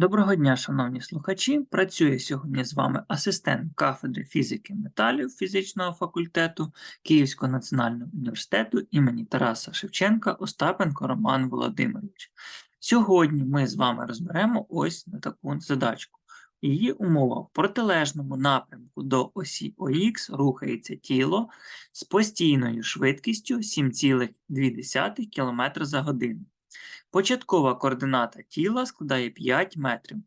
Доброго дня, шановні слухачі. Працює сьогодні з вами асистент кафедри фізики металів фізичного факультету Київського національного університету імені Тараса Шевченка Остапенко Роман Володимирович. Сьогодні ми з вами розберемо ось на таку задачку. Її умова в протилежному напрямку до осі ОХ рухається тіло з постійною швидкістю 7,2 км за годину. Початкова координата тіла складає 5 метрів.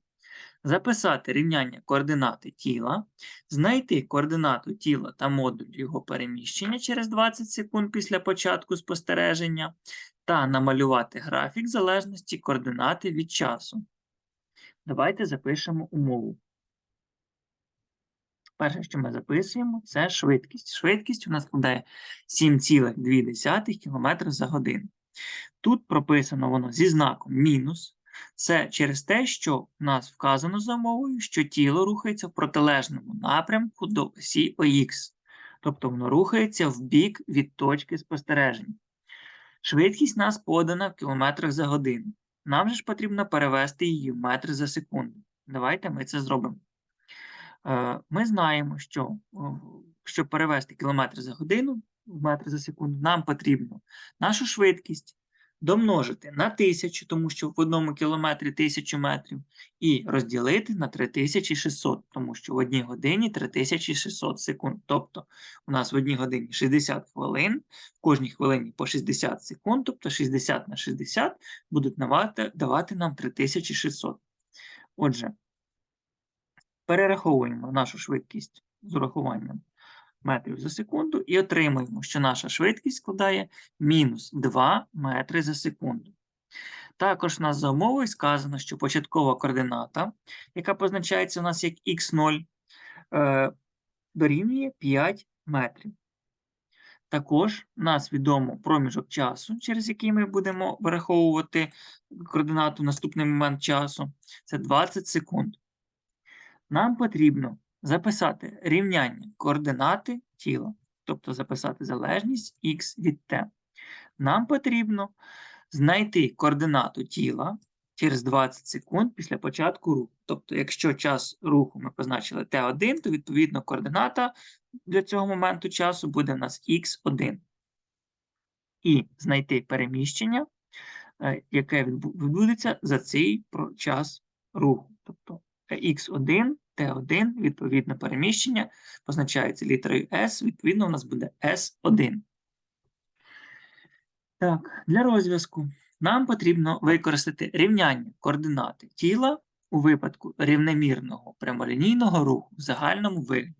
Записати рівняння координати тіла, знайти координату тіла та модуль його переміщення через 20 секунд після початку спостереження та намалювати графік залежності координати від часу. Давайте запишемо умову. Перше, що ми записуємо, це швидкість. Швидкість у нас складає 7,2 км за годину. Тут прописано воно зі знаком мінус. Це через те, що в нас вказано за мовою, що тіло рухається в протилежному напрямку до осі ОХ. Тобто воно рухається в бік від точки спостереження. Швидкість нас подана в кілометрах за годину. Нам же ж потрібно перевести її в метри за секунду. Давайте ми це зробимо. Е, Ми знаємо, що щоб перевести кілометри за годину в метри за секунду, нам потрібно нашу швидкість домножити на 1000, тому що в одному кілометрі 1000 метрів, і розділити на 3600, тому що в одній годині 3600 секунд. Тобто у нас в одній годині 60 хвилин, в кожній хвилині по 60 секунд, тобто 60 на 60 будуть давати нам 3600. Отже, перераховуємо нашу швидкість з урахуванням метрів за секунду і отримуємо, що наша швидкість складає мінус 2 метри за секунду. Також у нас за умовою сказано, що початкова координата, яка позначається у нас як х0, е, дорівнює 5 метрів. Також нас відомо проміжок часу, через який ми будемо вираховувати координату в наступний момент часу, це 20 секунд. Нам потрібно записати рівняння координати тіла, тобто записати залежність х від t. Нам потрібно знайти координату тіла через 20 секунд після початку руху. Тобто, якщо час руху ми позначили t1, то відповідно координата для цього моменту часу буде в нас x1. І знайти переміщення, е, яке відбудеться за цей час руху. Тобто x1 Т1, відповідно, переміщення позначається літерою S, відповідно, у нас буде S1. Так, для розв'язку нам потрібно використати рівняння координати тіла у випадку рівномірного прямолінійного руху в загальному вигляді.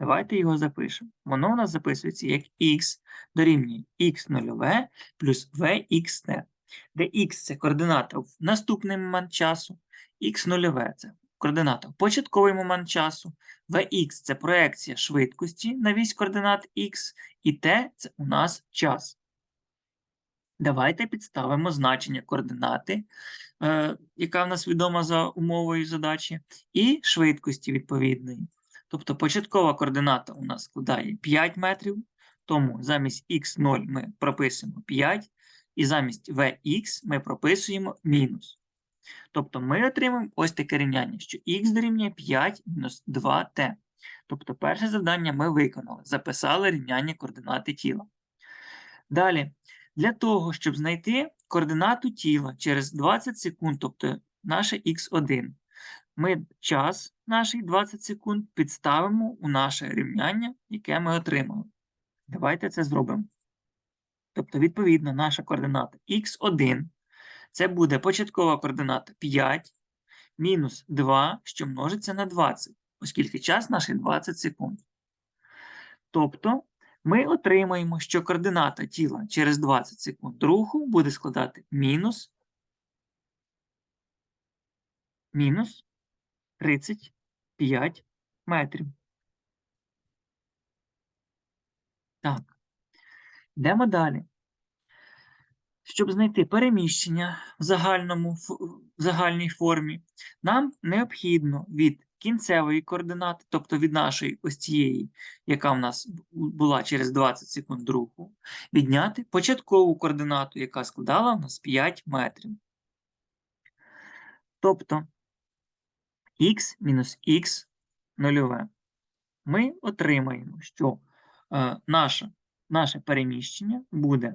Давайте його запишемо. Воно у нас записується як х дорівнює х0 плюс vxt, де х це координата в наступний момент часу, х0 це координата початковий момент часу, Vx це проекція швидкості на вісь координат x, і t це у нас час. Давайте підставимо значення координати, е, яка в нас відома за умовою задачі, і швидкості відповідної. Тобто початкова координата у нас складає 5 метрів, тому замість x0 ми прописуємо 5, і замість Vx ми прописуємо мінус. Тобто ми отримаємо ось таке рівняння, що х дорівнює 5 мінус 2t. Тобто перше завдання ми виконали, записали рівняння координати тіла. Далі, для того, щоб знайти координату тіла через 20 секунд, тобто наше х1, ми час наших 20 секунд підставимо у наше рівняння, яке ми отримали. Давайте це зробимо. Тобто, відповідно, наша координата х1 це буде початкова координата 5 мінус 2, що множиться на 20, оскільки час наш 20 секунд. Тобто ми отримаємо, що координата тіла через 20 секунд руху буде складати мінус мінус 35 метрів. Так, йдемо далі. Щоб знайти переміщення в загальному, в загальній формі, нам необхідно від кінцевої координати, тобто від нашої ось цієї, яка в нас була через 20 секунд руху, відняти початкову координату, яка складала в нас 5 метрів. Тобто х мінус х нульове. Ми отримаємо, що е, наше, наше переміщення буде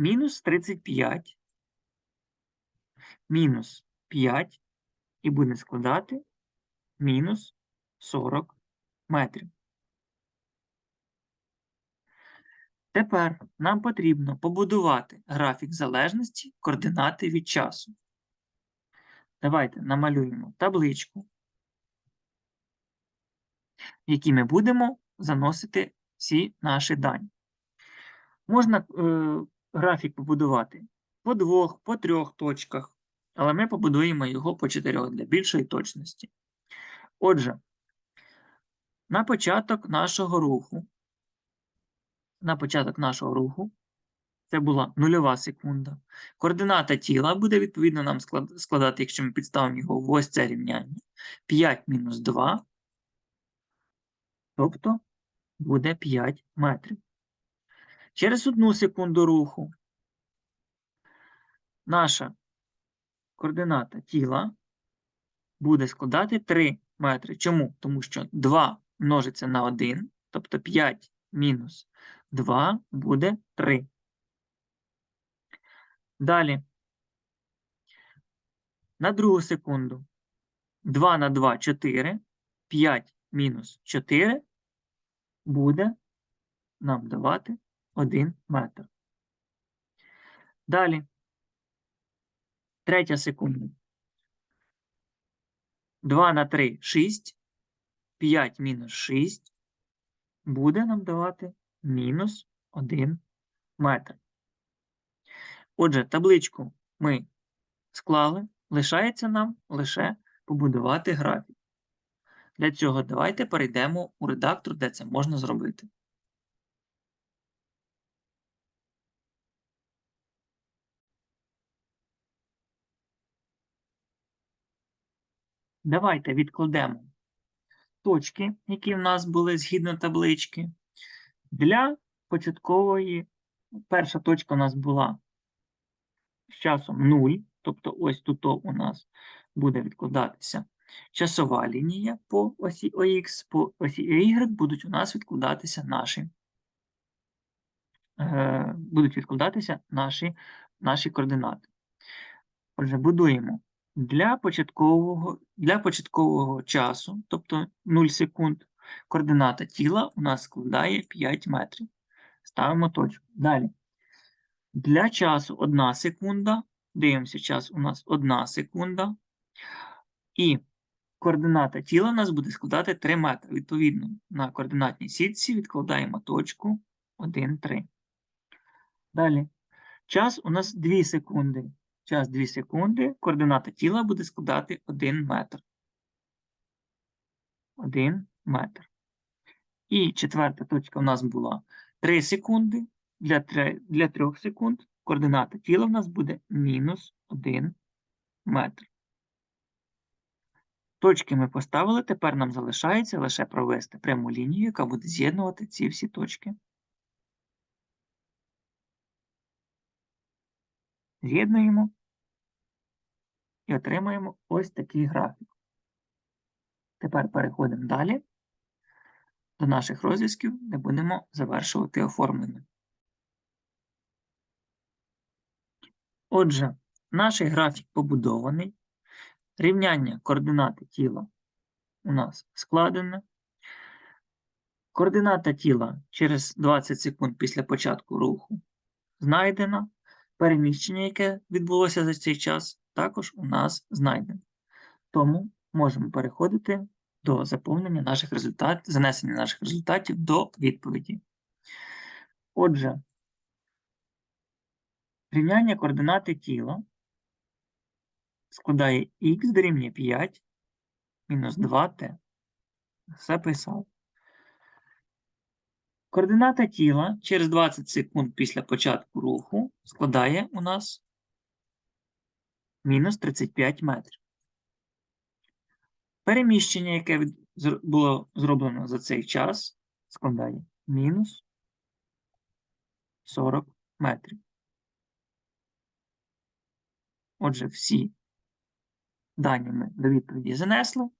мінус 35 мінус 5 і буде складати мінус 40 метрів. Тепер нам потрібно побудувати графік залежності координати від часу. Давайте намалюємо табличку, в якій ми будемо заносити всі наші дані. Можна е, графік побудувати по двох, по трьох точках, але ми побудуємо його по чотирьох для більшої точності. Отже, на початок нашого руху, на початок нашого руху, це була нульова секунда. Координата тіла буде, відповідно, нам складати, якщо ми підставимо його в ось це рівняння. 5 мінус 2, тобто буде 5 метрів. Через одну секунду руху наша координата тіла буде складати 3 метри. Чому? Тому що 2 множиться на 1, тобто 5 мінус 2 буде 3. Далі. На другу секунду. 2 на 2 4. 5 мінус 4 буде нам давати 1 метр. Далі. Третя секунда. 2 на 3 6. 5 мінус 6 буде нам давати мінус 1 метр. Отже, табличку ми склали, лишається нам лише побудувати графік. Для цього давайте перейдемо у редактор, де це можна зробити. Давайте відкладемо точки, які в нас були згідно таблички. Для початкової перша точка у нас була з часом 0, тобто ось тут у нас буде відкладатися часова лінія по осі ОХ, по осі Y будуть у нас відкладатися наші е, будуть відкладатися наші, наші координати. Отже, будуємо для початкового для початкового часу, тобто 0 секунд, координата тіла у нас складає 5 метрів. Ставимо точку. Далі. Для часу 1 секунда. Дивимося, час у нас 1 секунда. І координата тіла у нас буде складати 3 метри. Відповідно, на координатній сітці відкладаємо точку 1, 3. Далі. Час у нас 2 секунди. Час 2 секунди. Координата тіла буде складати 1 метр. 1 метр. І четверта точка у нас була 3 секунди. Для 3, для 3 секунд координата тіла в нас буде мінус 1 метр. Точки ми поставили, тепер нам залишається лише провести пряму лінію, яка буде з'єднувати ці всі точки. З'єднуємо і отримаємо ось такий графік. Тепер переходимо далі до наших розв'язків, де будемо завершувати оформлення. Отже, наш графік побудований. Рівняння координати тіла у нас складене. Координата тіла через 20 секунд після початку руху знайдена. Переміщення, яке відбулося за цей час, також у нас знайдено. Тому можемо переходити до заповнення наших результатів, занесення наших результатів до відповіді. Отже, рівняння координати тіла складає х дорівнює 5 мінус 2t. Все писав. Координата тіла через 20 секунд після початку руху складає у нас мінус 35 метрів. Переміщення, яке було зроблено за цей час, складає мінус 40 метрів. Отже, всі дані ми до відповіді занесли.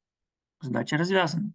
Задача розв'язана.